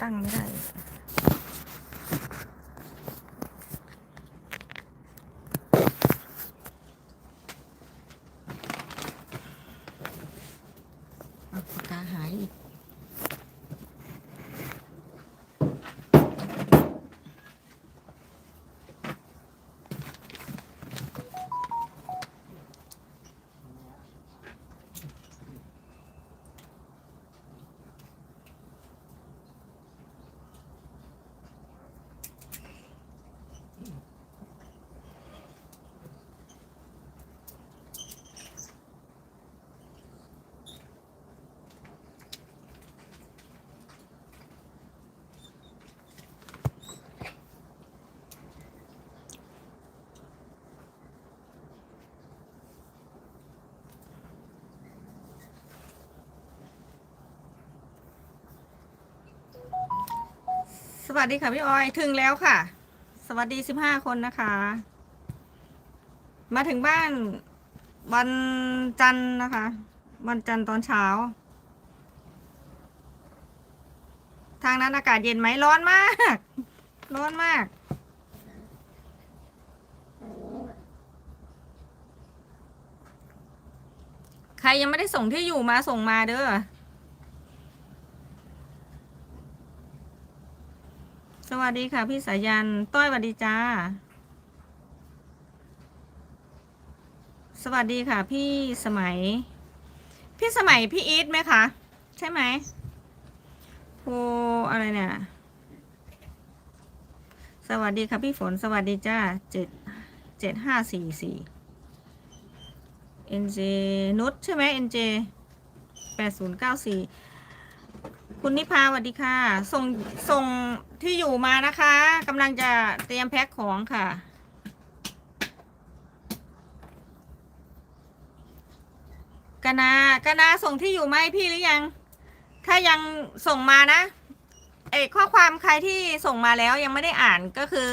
ตั้งไม่ได้ สวัสดีค่ะพี่ออยถึงแล้วค่ะ สวัสดีสิบห้าคนนะคะ มาถึงบ้านวันจันทร์นะคะ วันจันทร์ตอนเช้า ทางนั้นอากาศเย็นไหมร้อนมาก ร้อนมาก ใครยังไม่ได้ส่งที่อยู่มาส่งมาเด้อ สวัสดีค่ะ พี่สายัน ต้อยสวัสดีจ้า สวัสดีค่ะ พี่สมัย พี่สมัยพี่อีทไหมคะ ใช่ไหมโพอะไรเนี่ย สวัสดีค่ะพี่ฝน สวัสดีจ้าเจ็ดเจ็ดห้าสี่สี่เอ็นเจนุชใช่ไหมเอ็นเจแปดศูนย์เก้าสี่ คุณนิพาสวัสดีค่ะ ส่งส่งที่อยู่มานะคะกำลังจะเตรียมแพ็คของค่ะ กนากนาส่งที่อยู่มาให้พี่หรือยัง ถ้ายังส่งมานะเอข้อความใครที่ส่งมาแล้วยังไม่ได้อ่านก็คือ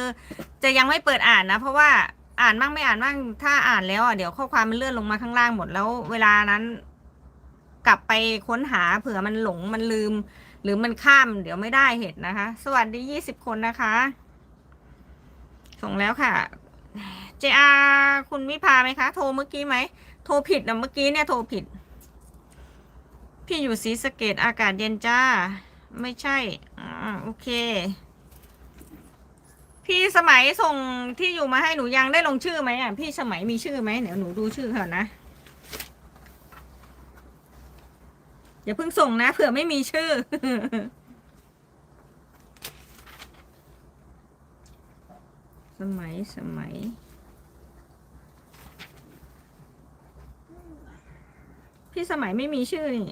จะยังไม่เปิดอ่านนะ เพราะว่าอ่านบ้างไม่อ่านบ้างถ้าอ่านแล้วอะเดี๋ยวข้อความมันเลื่อนลงมาข้างล่างหมดแล้ว เวลานั้น กลับไปค้นหาเผื่อมันหลงมันลืม หรือมันข้ามเดี๋ยวไม่ได้เหตุนะคะ สวัสดียี่สิบคนนะคะ ส่งแล้วค่ะ JR คุณวิพาไหมคะ โทรเมื่อกี้ไหม โทรผิดนะเมื่อกี้เนี่ยโทรผิด พี่อยู่ศรีสเกดอากาศเย็นจ้า ไม่ใช่อ่าโอเค พี่สมัยส่งที่อยู่มาให้หนูยังได้ลงชื่อไหมอะ พี่สมัยมีชื่อไหมเดี๋ยวหนูดูชื่อก่อนนะ อย่าเพิ่งส่งนะเผื่อไม่มีชื่อ สมัยสมัย พี่สมัยไม่มีชื่อนี่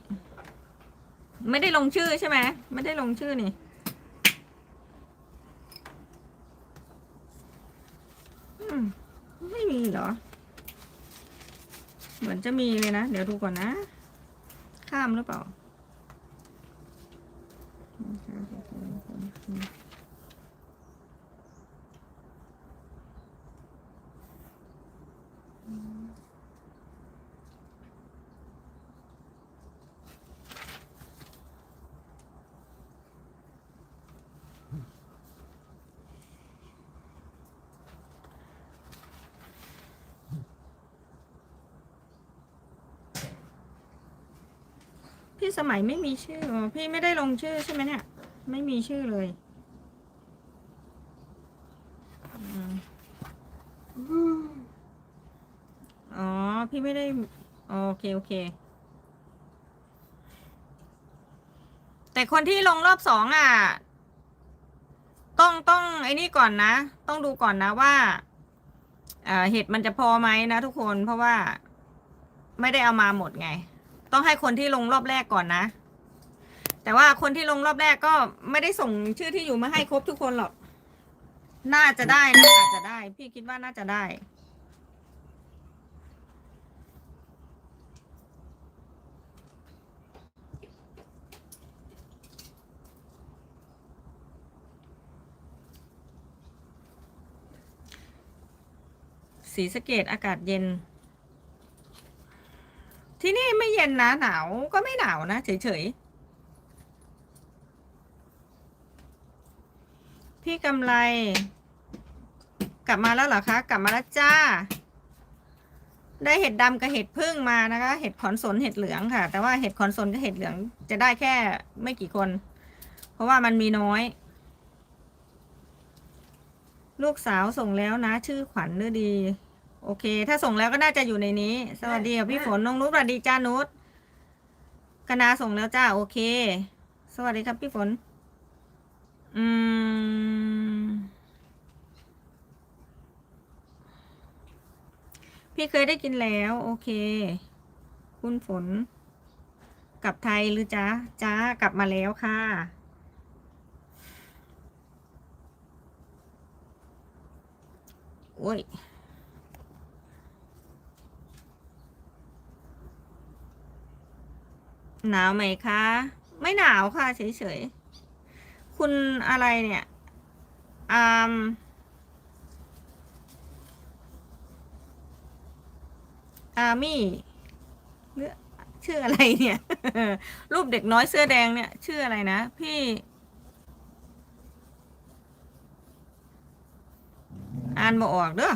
ไม่ได้ลงชื่อใช่ไหมไม่ได้ลงชื่อนี่ไม่มีเหรอ เหมือนจะมีเลยนะ เดี๋ยวดูก่อนนะามหรือเปล่า พี่ สมัยไม่มีชื่อ พี่ไม่ได้ลงชื่อใช่ไหมเนี่ย ไม่มีชื่อเลยอ๋อ พี่ไม่ได้ โอเค โอเค แต่คนที่ลงรอบสองอะ ต้องต้องไอ้นี่ก่อนนะ ต้องดูก่อนนะว่าเอ่อเห็ดมันจะพอไหมนะทุกคนเพราะว่าไม่ได้เอามาหมดไง ต้องให้คนที่ลงรอบแรกก่อนนะ แต่ว่าคนที่ลงรอบแรกก็ไม่ได้ส่งชื่อที่อยู่มาให้ครบทุกคนหรอก น่าจะได้นะอาจจะได้ พี่คิดว่าน่าจะได้สีสเกตอากาศเย็น ย็นนะหนาวก็ไม่หนาวนะเฉยๆ พี่กำไร กลับมาแล้วเหรอคะ กลับมาแล้วจ้า ได้เห็ดดำกับเห็ดพึ่งมานะคะ เห็ดขอนสนเห็ดเหลืองค่ะ แต่ว่าเห็ดขอนสนกับเห็ดเหลือง จะได้แค่ไม่กี่คน เพราะว่ามันมีน้อย ลูกสาวส่งแล้วนะ ชื่อขวัญฤดี โอเค ถ้าส่งแล้วก็น่าจะอยู่ในนี้ สวัสดีค่ะพี่ฝนน้องนุชสวัสดีจ้านุชกนาส่งแล้วจ้า โอเค สวัสดีครับพี่ฝน อืม พี่เคยได้กินแล้ว โอเค คุณฝน กลับไทยหรือจ้าจ้ากลับมาแล้วค่ะ โอ้ย หนาวไหมคะ ไม่หนาวค่ะ เฉยๆ คุณอะไรเนี่ยอามอามี่หรือชื่ออะไรเนี่ย รูปเด็กน้อยเสื้อแดงเนี่ย ชื่ออะไรนะ พี่ อ่านบ่ออกเด้อ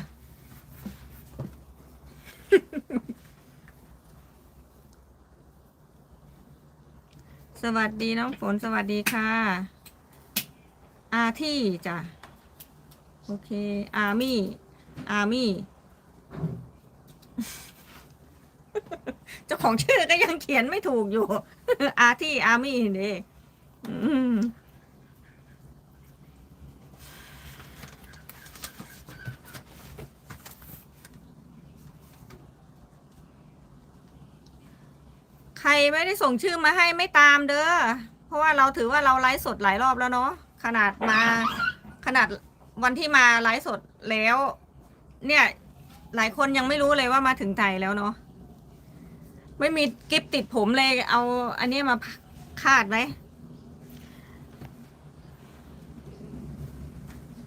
สวัสดีน้องฝนสวัสดีค่ะ อาที่จ้ะ โอเค อามี่ อามี่ เจ้าของชื่อก็ยังเขียนไม่ถูกอยู่ อาที่อามี่นี่อืมใค รไม่ได้ส่งชื่อมาให้ไม่ตามเด้อ เพราะว่าเราถือว่าเราไลฟ์สดหลายรอบแล้วเนาะ ขนาดมา ขนาดวันที่มาไลฟ์สดแล้ว เนี่ย หลายคนยังไม่รู้เลยว่ามาถึงไทยแล้วเนาะ ไม่มีกิฟติดผมเลยเอาอันนี้มาคาดไว้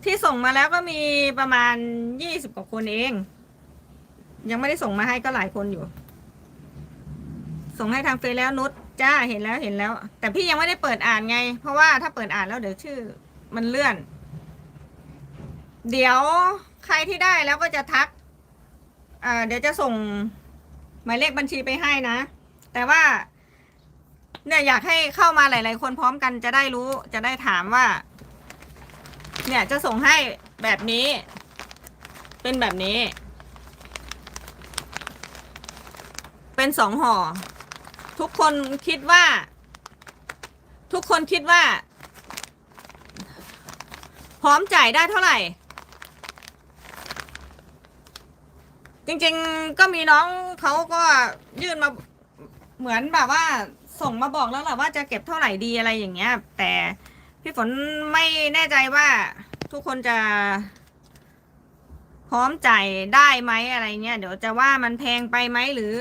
ที่ส่งมาแล้วก็มีประมาณยี่สิบกว่าคนเอง ยังไม่ได้ส่งมาให้ก็หลายคนอยู่ ส่งให้ทางเฟซแล้วนุชจ้าเห็นแล้วเห็นแล้ว แต่พี่ยังไม่ได้เปิดอ่านไง เพราะว่าถ้าเปิดอ่านแล้วเดี๋ยวชื่อ มันเลื่อน เดี๋ยวใครที่ได้แล้วก็จะทักอ่าเดี๋ยวจะส่งหมายเลขบัญชีไปให้นะ แต่ว่า เนี่ยอยากให้เข้ามาหลาย ๆ คนพร้อมกันจะได้รู้ จะได้ถามว่า เนี่ยจะส่งให้แบบนี้ เป็นแบบนี้ เป็นสองห่อ ทุกคนคิดว่า ทุกคนคิดว่า พร้อมจ่ายได้เท่าไหร่ จริงๆก็มีน้องเขาก็ยื่นมาเหมือนแบบว่า ส่งมาบอกแล้วแหละว่าจะเก็บเท่าไหร่ดีอะไรอย่างเงี้ย แต่พี่ฝนไม่แน่ใจว่าทุกคนจะ พร้อมจ่ายได้ไหมอะไรเงี้ยเดี๋ยวจะว่ามันแพงไปไหมหรือ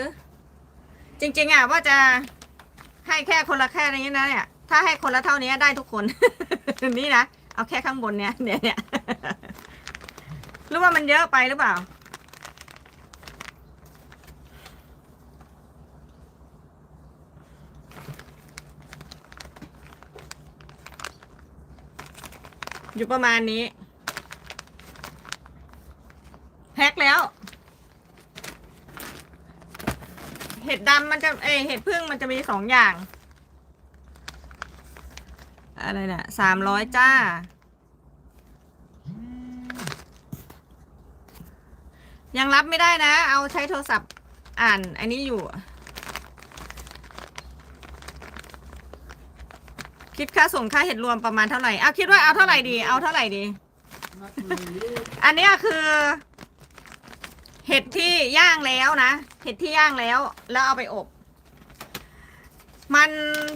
จริง ๆอะว่าจะให้แค่คนละแค่นี้นะเนี่ย ถ้าให้คนละเท่านี้ได้ทุกคน นี่นะ เอาแค่ข้างบนเนี้ยเนี่ยเนี่ยหรือว่ามันเยอะไปหรือเปล่า อยู่ประมาณนี้ แพ็คแล้ว เห็ ดดำมันจะเอยเห็ดพึ่งมันจะมีสองอย่าง อะไรเนี่ยสามร้อยจ้า ยังรับไม่ได้นะ เอาใช้โทรศัพท์อ่านอันนี้อยู่ คิดค่าส่งค่าเห็ดรวมประมาณเท่าไหร่เอาคิดว่าเอาเท่าไหร่ดี เอาเท่าไหร่ดี อันเนี้ยคือเห็ดที่ย่างแล้วนะ เห็ดที่ย่างแล้ว แล้วเอาไปอบ มัน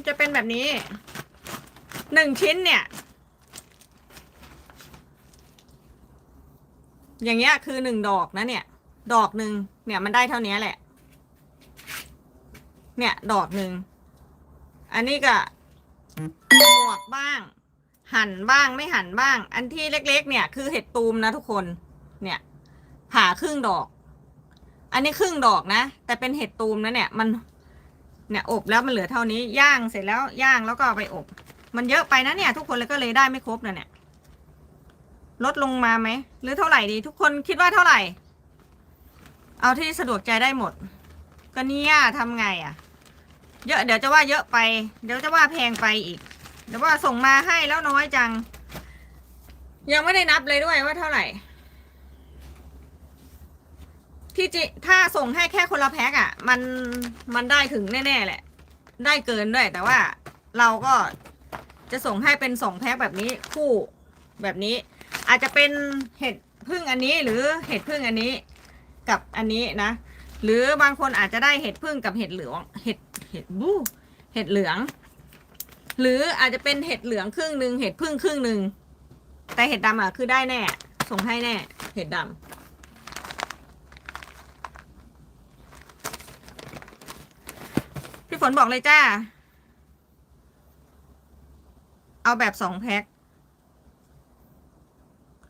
จะเป็นแบบนี้ หนึ่งชิ้นเนี่ย อย่างเงี้ยคือหนึ่งดอกนะเนี่ย ดอกหนึ่งเนี่ยมันได้เท่านี้แหละ เนี่ยดอกหนึ่ง อันนี้ก็บวกบ้าง หั่นบ้างไม่หั่นบ้าง อันที่เล็ก ๆ เนี่ย คือเห็ดตูมนะทุกคน เนี่ยผ่าครึ่งดอก อันนี้ครึ่งดอกนะ แต่เป็นเห็ดตูมนะเนี่ยมันเนี่ยอบแล้วมันเหลือเท่านี้ย่างเสร็จแล้วย่างแล้วก็เอาไปอบ มันเยอะไปนะเนี่ย ทุกคนเลยก็เลยได้ไม่ครบนะเนี่ย ลดลงมาไหมหรือเท่าไหร่ดี ทุกคนคิดว่าเท่าไหร่ เอาที่สะดวกใจได้หมด ก็เนี่ยทำไงอะ่ะ เยอะเดี๋ยวจะว่าเยอะไป เดี๋ยวจะว่าแพงไปอีก เดี๋ยวว่าส่งมาให้แล้วน้อยจัง ยังไม่ได้นับเลยด้วยว่าเท่าไหร่ ที่จิถ้าส่งให้แค่คนละแพ็คอะ่ะมันมันได้ถึงแน่ๆแหละ ได้เกินด้วย แต่ว่าเราก็จะส่งให้เป็นสองแพ็คแบบนี้คู่แบบนี้ อาจจะเป็นเห็ดพึ่งอันนี้หรือเห็ดพึ่งอันนี้กับอันนี้นะ หรือบางคนอาจจะได้เห็ดพึ่งกับเห็ดเหลืองเห็ดเห็ดบูเห็ดเหลือง หรืออาจจะเป็นเห็ดเหลืองครึ่งหนึ่งเห็ดพึ่งครึ่งหนึ่งแต่เห็ดดำอะคือได้แน่ ส่งให้แน่ เห็ดดำ พี่ฝนบอกเลยจ้า เอาแบบสองแพ็ค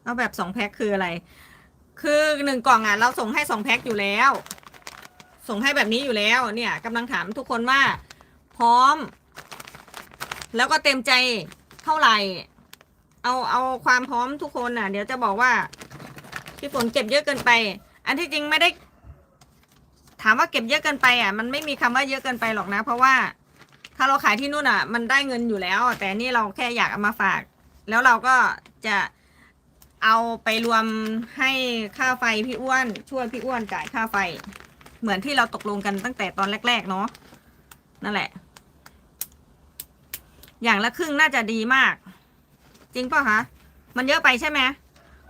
เอาแบบสองแพ็คคืออะไร คือหนึ่งกล่องอะเราส่งให้สองแพ็คอยู่แล้ว ส่งให้แบบนี้อยู่แล้วเนี่ยกำลังถามทุกคนว่า พร้อม แล้วก็เต็มใจเท่าไหร่ เอาเอาความพร้อมทุกคนอะ เดี๋ยวจะบอกว่าพี่ฝนเก็บเยอะเกินไป อันที่จริงไม่ได้ ถามว่าเก็บเยอะเกินไปอะมันไม่มีคำว่าเยอะเกินไปหรอกนะ เพราะว่าถ้าเราขายที่นู่นอะ มันได้เงินอยู่แล้ว แต่นี่เราแค่อยากเอามาฝาก แล้วเราก็จะเอาไปรวมให้ค่าไฟพี่อ้วนช่วยพี่อ้วนจ่ายค่าไฟ เหมือนที่เราตกลงกันตั้งแต่ตอนแรก ๆ เนาะนั่นแหละ อย่างละครึ่งน่าจะดีมาก จริงป่ะคะ มันเยอะไปใช่ไหม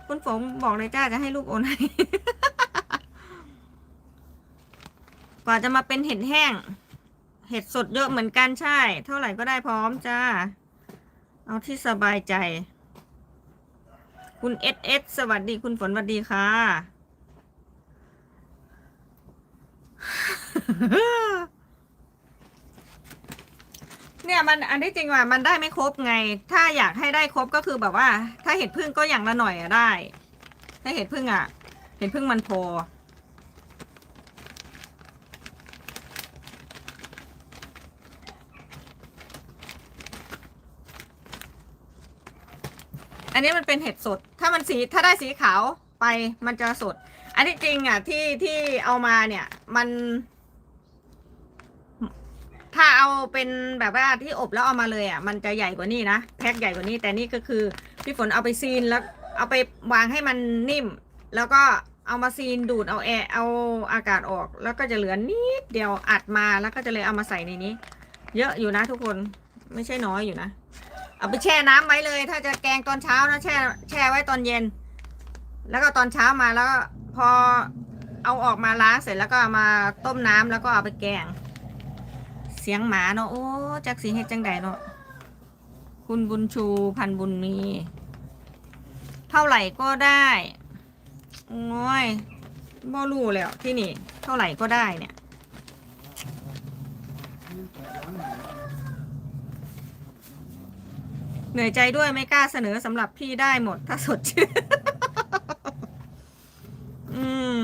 คุณฝงบอกเลยจ้าจะให้ลูกโอนให้ กว่าจะมาเป็นเห็ดแห้ง เห็ดสดเยอะเหมือนกันใช่ เท่าไหร่ก็ได้พร้อมจ้า เอาที่สบายใจ คุณเอสเอสสวัสดีคุณฝนสวัสดีค่ะ เนี่ยมันอันที่จริงว่ามันได้ไม่ครบไง ถ้าอยากให้ได้ครบก็คือแบบว่า ถ้าเห็ดพึ่งก็อย่างละหน่อยอะได้ ถ้าเห็ดพึ่งอะเห็ดพึ่งมันพอ อันนี้มันเป็นเห็ดสด ถ้ามันสีถ้าได้สีขาวไปมันจะสด อันที่จริงอะที่ที่เอามาเนี่ยมัน ถ้าเอาเป็นแบบว่าที่อบแล้วเอามาเลยอะมันจะใหญ่กว่านี้นะแพ็คใหญ่กว่านี้ แต่นี่ก็คือพี่ฝนเอาไปซีนแล้วเอาไปวางให้มันนิ่ม แล้วก็เอามาซีนดูดเอาแอร์เอาอากาศออก แล้วก็จะเหลือนิดเดียวอัดมาแล้วก็จะเลยเอามาใส่ในนี้ เยอะอยู่นะทุกคนไม่ใช่น้อยอยู่นะ เอาไปแช่น้ำไว้เลย ถ้าจะแกงตอนเช้านะแช่แช่ไว้ตอนเย็น แล้วก็ตอนเช้ามาแล้วก็พอเอาออกมาล้างเสร็จแล้วก็เอามาต้มน้ำแล้วก็เอาไปแกง เสียงหมาเนาะโอ้จักสีเฮ็ดจังใดเนาะคุณบุญชูพันบุญมี เท่าไหร่ก็ได้โอ้ยบ่รู้แล้วที่นี่ เท่าไหร่ก็ได้เนี่ย เหนื่อยใจด้วยไม่กล้าเสนอสำหรับพี่ได้หมด ถ้าสดชื่นอืม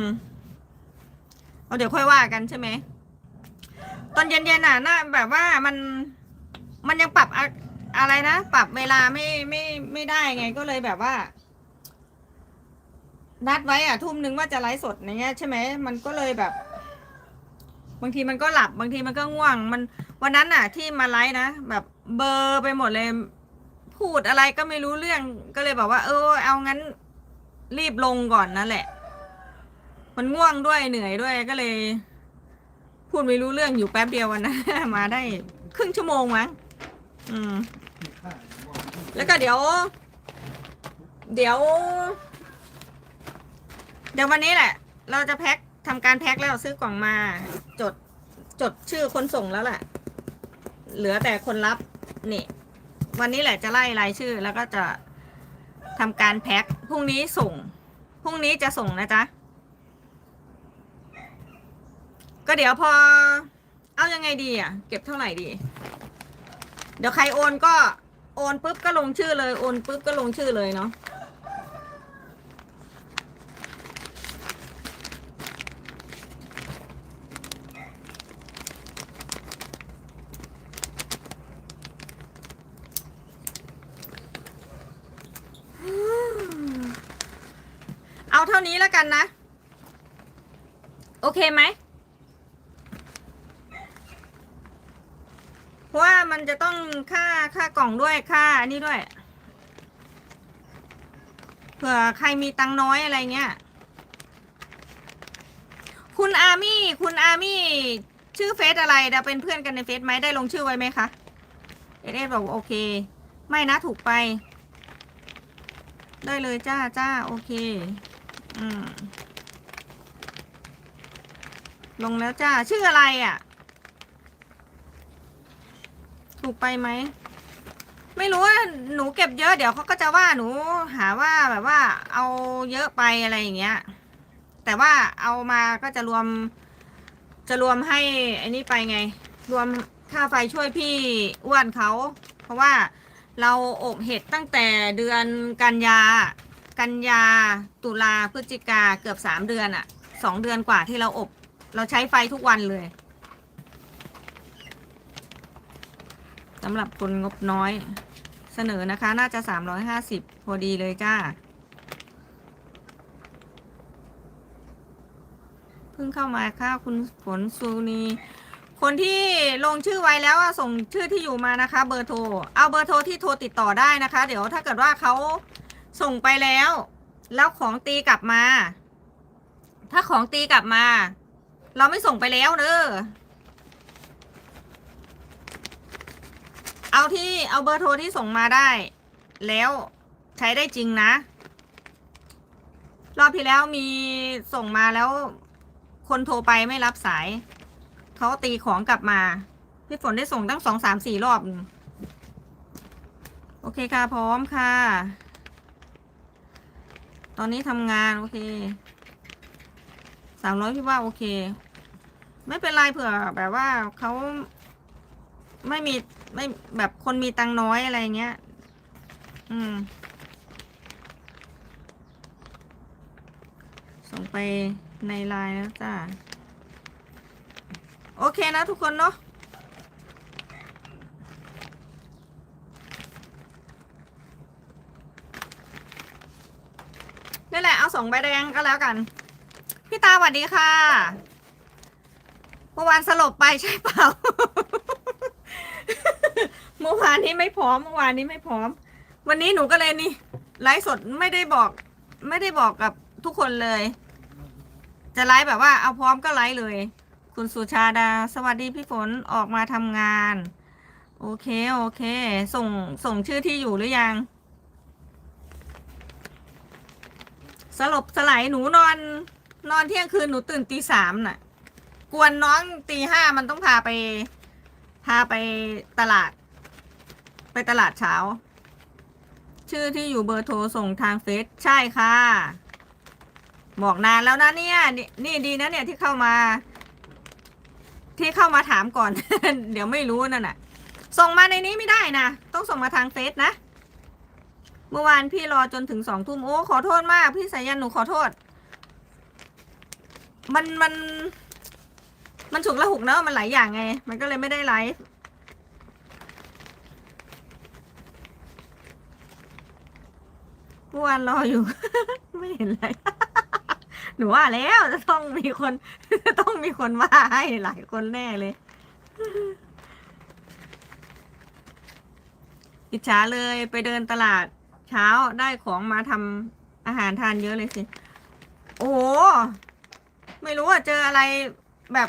เอาเดี๋ยวค่อยว่ากันใช่ไหม ตอนเย็นๆน่ะน่าแบบว่ามันมันยังปรับอะอะไรนะ ปรับเวลาไม่ไม่ไม่ได้ไงก็เลยแบบว่า นัดไว้อะ ทุ่มนึงว่าจะไลฟ์สดอย่างเงี้ยใช่ไหมมันก็เลยแบบ บางทีมันก็หลับบางทีมันก็ง่วง มันวันนั้นน่ะ ที่มาไลฟ์นะแบบเบอร์ไปหมดเลย พูดอะไรก็ไม่รู้เรื่องก็เลยบอกว่า เออ เอางั้น รีบลงก่อนนั่นแหละ มันง่วงด้วยเหนื่อยด้วยก็เลย พูดไม่รู้เรื่องอยู่แป๊บเดียววันนะ มาได้ครึ่งชั่วโมงมั้งอืม แล้วก็เดี๋ยว เดี๋ยว เดี๋ยววันนี้แหละ เราจะแพ็คทำการแพ็คแล้วซื้อกล่องมา จดจดชื่อคนส่งแล้วแหละเหลือแต่คนรับนี่ วันนี้แหละจะไล่รายชื่อ แล้วก็จะทำการแพ็คพรุ่งนี้ส่งพรุ่งนี้จะส่งนะจ๊ะก็เดี๋ยวพอ เอายังไงดีอะ เก็บเท่าไหร่ดี เดี๋ยวใครโอนก็โอนปุ๊บก็ลงชื่อเลย โอนปุ๊บก็ลงชื่อเลยเนาะานี้แล้วกันนะ โอเคไหมเพราะว่ามันจะต้องค่าค่ากล่องด้วยค่าอันนี้ด้วยเผื่อใครมีตังค์น้อยอะไรเงี้ย คุณอามี่ คุณอามี่ ชื่อเฟซอะไรเราเป็นเพื่อนกันในเฟซไหมได้ลงชื่อไว้ไหมคะ เอเอบอกโอเค ไม่นะถูกไป ได้เลยจ้าจ้าโอเค อืม ลงแล้วจ้า ชื่ออะไรอะ่ะ ถูกไปไหม ไม่รู้ว่าหนูเก็บเยอะเดี๋ยวเขาก็จะว่าหนูหาว่าแบบว่า เอาเยอะไปอะไรอย่างเงี้ย แต่ว่าเอามาก็จะรวม จะรวมให้อันนี้ไปไง รวมค่าไฟช่วยพี่อ้วนเขา เพราะว่าเราอบเห็ดตั้งแต่เดือนกันยา กันยาตุลาพฤศจิกาเกือบสามเดือนอะสองเดือนกว่าที่เราอบ เราใช้ไฟทุกวันเลยสำหรับคนงบน้อย เสนอนะคะ น่าจะสามร้อยห้าสิบพอดีเลยจ้าเพิ่งเข้ามาค่ะคุณฝนซูนีคนที่ลงชื่อไว้แล้วอะส่งชื่อที่อยู่มานะคะ เบอร์โทร เอาเบอร์โทรที่โทรติดต่อได้นะคะ เดี๋ยวถ้าเกิดว่าเขา ส่งไปแล้ว แล้วของตีกลับมา ถ้าของตีกลับมา เราไม่ส่งไปแล้วเนอะเอาที่เอาเบอร์โทรที่ส่งมาได้ แล้วใช้ได้จริงนะ รอบที่แล้วมีส่งมาแล้ว คนโทรไปไม่รับสาย เขาตีของกลับมา พี่ฝนได้ส่งตั้งสองสามสี่รอบ โอเคค่ะ พร้อมค่ะ ตอนนี้ทำงานโอเคสามร้อยพี่ว่าโอเค ไม่เป็นไรเผื่อแบบว่าเขาไม่มีไม่แบบคนมีตังค์น้อยอะไรเงี้ย อืม ส่งไปในไลน์แล้วจ้า โอเคนะทุกคนเนาะ นี่แหละ เอา สองใบแดงก็แล้วกัน พี่ตาสวัสดีค่ะเมื่อวานสลบไปใช่เปล่า เมื่อวานนี้ไม่พร้อมเมื่อวานนี้ไม่พร้อม วันนี้หนูก็เลยนี่ไลฟ์สดไม่ได้บอก ไม่ได้บอกกับทุกคนเลย จะไลฟ์แบบว่าเอาพร้อมก็ไลฟ์เลย คุณสุชาดา สวัสดีพี่ฝนออกมาทำงาน โอเค โอเค ส่งส่งชื่อที่อยู่หรือยัง สลบสลายหนูนอน นอนเที่ยงคืนหนูตื่นตีสามน่ะ กวนน้องตีห้ามันต้องพาไป พาไปตลาด ไปตลาดเช้า ชื่อที่อยู่เบอร์โทรส่งทางเฟซใช่ค่ะ บอกนานแล้วนะเนี่ยนนี่ดีนะเนี่ยที่เข้ามา ที่เข้ามาถามก่อน เดี๋ยวไม่รู้นั่นน่ะ ส่งมาในนี้ไม่ได้นะ ต้องส่งมาทางเฟซนะ เมื่อวานพี่รอจนถึงสองทุ่มโอ้ขอโทษมาก พี่สายันหนูขอโทษ มันมัน มันฉุกละหุกเนอะมันหลายอย่างไง มันก็เลยไม่ได้ไลฟ์เมื่อวานรออยู่ ไม่เห็นเลยหนูว่าแล้วจะต้องมีคนจะต้องมีคนว่าให้หลายคนแน่เลย อิจฉาเลยไปเดินตลาด เช้าได้ของมาทำอาหารทานเยอะเลยสิ โอ้โห ไม่รู้ว่าเจออะไรแบบ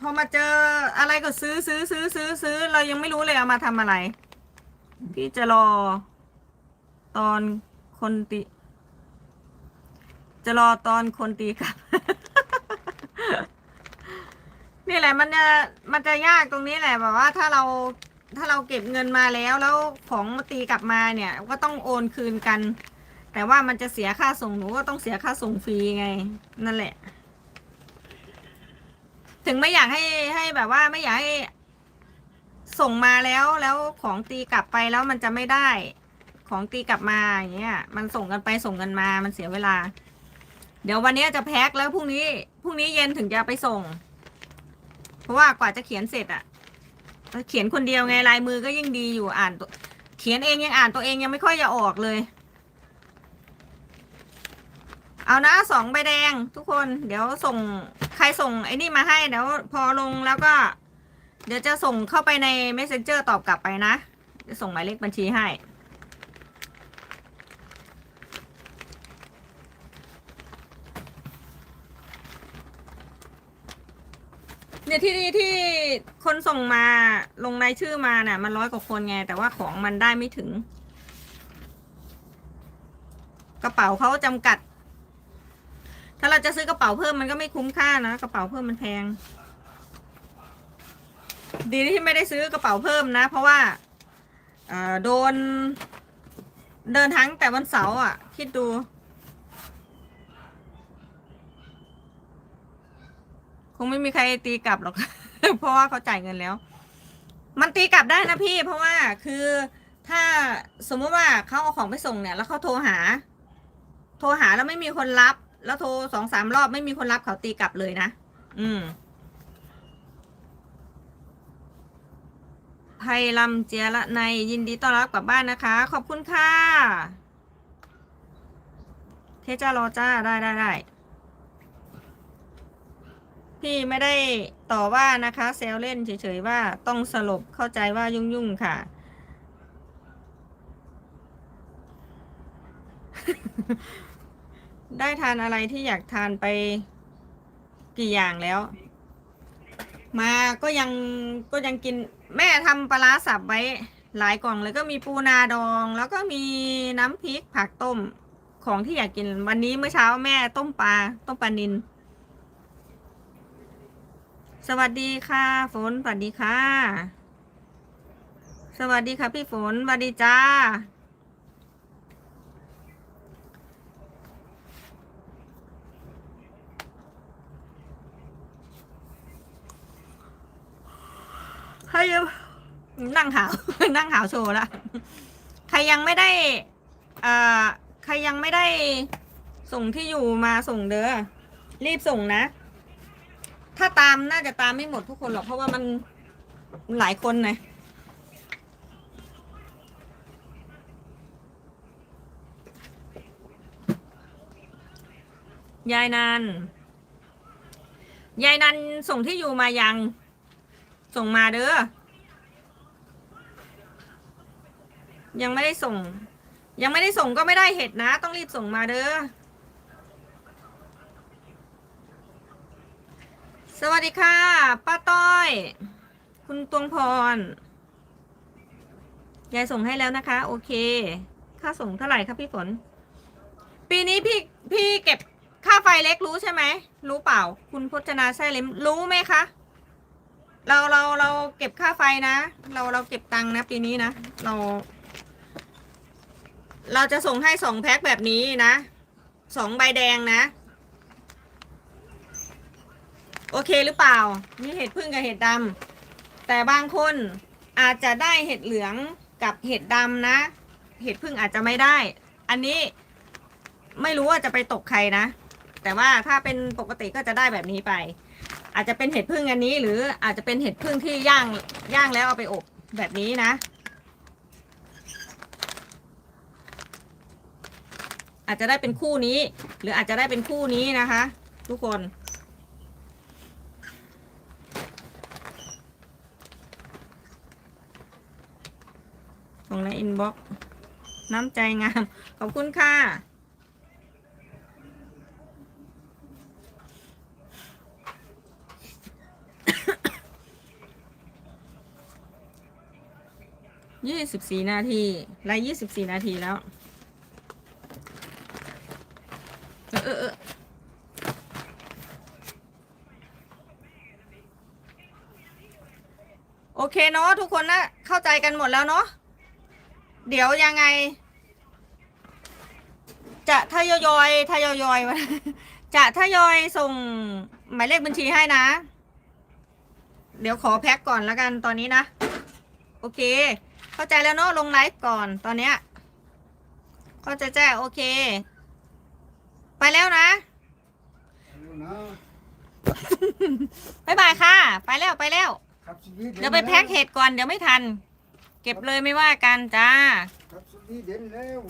พอมาเจออะไรก็ซื้อซื้อซื้อซื้อซื้อ เรายังไม่รู้เลยเอามาทำอะไร พี่จะรอ ตอนคนตี จะรอตอนคนตีกลับ นี่แหละมันจะมันจะยากตรงนี้แหละแบบว่าถ้าเรา ถ้าเราเก็บเงินมาแล้วแล้วของมาตีกลับมาเนี่ย ก็ต้องโอนคืนกัน แต่ว่ามันจะเสียค่าส่งหนูก็ต้องเสียค่าส่งฟรีไง นั่นแหละ ถึงไม่อยากให้ให้แบบว่าไม่อยากให้ส่งมาแล้วแล้วของตีกลับไปแล้วมันจะไม่ได้ ของตีกลับมาอย่างเงี้ย มันส่งกันไปส่งกันมามันเสียเวลา เดี๋ยววันนี้จะแพ็คแล้วพรุ่งนี้พรุ่งนี้เย็นถึงจะไปส่ง เพราะว่ากว่าจะเขียนเสร็จอะ เขียนคนเดียวไงลายมือก็ยิ่งดีอยู่อ่านตัวเขียนเองยังอ่านตัวเองยังไม่ค่อยจะออกเลย เอานะสองใบแดงทุกคน เดี๋ยวส่งใครส่งไอ้นี่มาให้เดี๋ยวพอลงแล้วก็ เดี๋ยวจะส่งเข้าไปใน messenger ตอบกลับไปนะจะส่งหมายเลขบัญชีให้ เนี่ยที่ที่ที่คนส่งมาลงรายชื่อมาน่ะ มันร้อยกว่าคนไง แต่ว่าของมันได้ไม่ถึง กระเป๋าเขาจำกัด ถ้าเราจะซื้อกระเป๋าเพิ่มมันก็ไม่คุ้มค่านะกระเป๋าเพิ่มมันแพง ดีที่ไม่ได้ซื้อกระเป๋าเพิ่มนะ เพราะว่าโดนเดินทั้งแต่วันเสาร์อะ คิดดู คงไม่มีใครตีกลับหรอก เพราะว่าเขาจ่ายเงินแล้ว มันตีกลับได้นะพี่ เพราะว่าคือถ้าสมมติว่าเขาเอาของไปส่งเนี่ย แล้วเขาโทรหา โทรหาแล้วไม่มีคนรับ แล้วโทรสองสามรอบไม่มีคนรับเขาตีกลับเลยนะ อืมไพลำเจียละในยินดีต้อนรับกลับบ้านนะคะ ขอบคุณค่ะ เทจ้ารอจ้าได้ได้ได้ พี่ไม่ได้ต่อว่านะคะเซลเล่นเฉยๆว่าต้องสลบเข้าใจว่ายุ่งๆค่ะ ได้ทานอะไรที่อยากทานไปกี่อย่างแล้ว มาก็ยังก็ยังกินแม่ทำปลาร้าสับไว้หลายกล่องเลยก็มีปูนาดอง แล้วก็มีน้ำพริกผักต้มของที่อยากกินวันนี้เมื่อเช้าแม่ต้มปลาต้มปลานิน สวัสดีค่ะ ฝน สวัสดีค่ะ สวัสดีค่ะพี่ฝน สวัสดีจ้า ใครยังนั่งหาว นั่งหาวโชว์ละ ใครยังไม่ได้อ่ใครยังไม่ได้ส่งที่อยู่มาส่งเด้อ รีบส่งนะ ถ้าตามน่าจะตามไม่หมดทุกคนหรอก เพราะว่ามันหลายคนไงยายนัน ยายนันส่งที่อยู่มายัง ส่งมาเด้อ ยังไม่ได้ส่ง ยังไม่ได้ส่งก็ไม่ได้เห็ดนะ ต้องรีบส่งมาเด้อ สวัสดีค่ะ ป้าต้อย คุณตวงพร ยายส่งให้แล้วนะคะ โอเค ค่าส่งเท่าไหร่ครับพี่ฝน ปีนี้พี่พี่เก็บค่าไฟเล็กรู้ใช่ไหม รู้เปล่า คุณพจนาแซ่เล็มรู้ไหมคะ เราเราเราเก็บค่าไฟนะ เราเราเก็บตังค์นะ ปีนี้นะ เรา เราจะส่งให้สองแพ็คแบบนี้นะ สองใบแดงนะ โอเคหรือเปล่า มีเห็ดพึ่งกับเห็ดดำแต่บางคนอาจจะได้เห็ดเหลืองกับเห็ดดำนะ เห็ดพึ่งอาจจะไม่ได้ อันนี้ไม่รู้ว่าจะไปตกใครนะ แต่ว่าถ้าเป็นปกติก็จะได้แบบนี้ไป อาจจะเป็นเห็ดพึ่งอันนี้ หรืออาจจะเป็นเห็ดพึ่งที่ย่างย่างแล้วเอาไปอบแบบนี้นะ อาจจะได้เป็นคู่นี้ หรืออาจจะได้เป็นคู่นี้นะคะ ทุกคน ส่งในอินบ็อกซ์น้ำใจงาม ขอบคุณค่ะ ยี่สิบสี่นาทีไลยี่สิบสี่นาทีแล้ว เออเออเออโอเคเนาะทุกคนนะ เข้าใจกันหมดแล้วเนาะ เดี๋ยวยังไง จะทยอยทยอยจะทยอยส่งหมายเลขบัญชีให้นะ เดี๋ยวขอแพ็กก่อนแล้วกันตอนนี้นะ โอเค เข้าใจแล้วเนาะลงไลฟ์ก่อนตอนเนี้ยเข้าใจแจ้โอเค ไปแล้วนะดูนะบ๊ายบายค่ะ ไปแล้วไปแล้วครับสวีเดนเดี๋ยวไปแพ็กเห็ดก่อนเดี๋ยวไม่ทัน เก็บเลยไม่ว่ากันจ้า ครับนี่เด่นแล้ว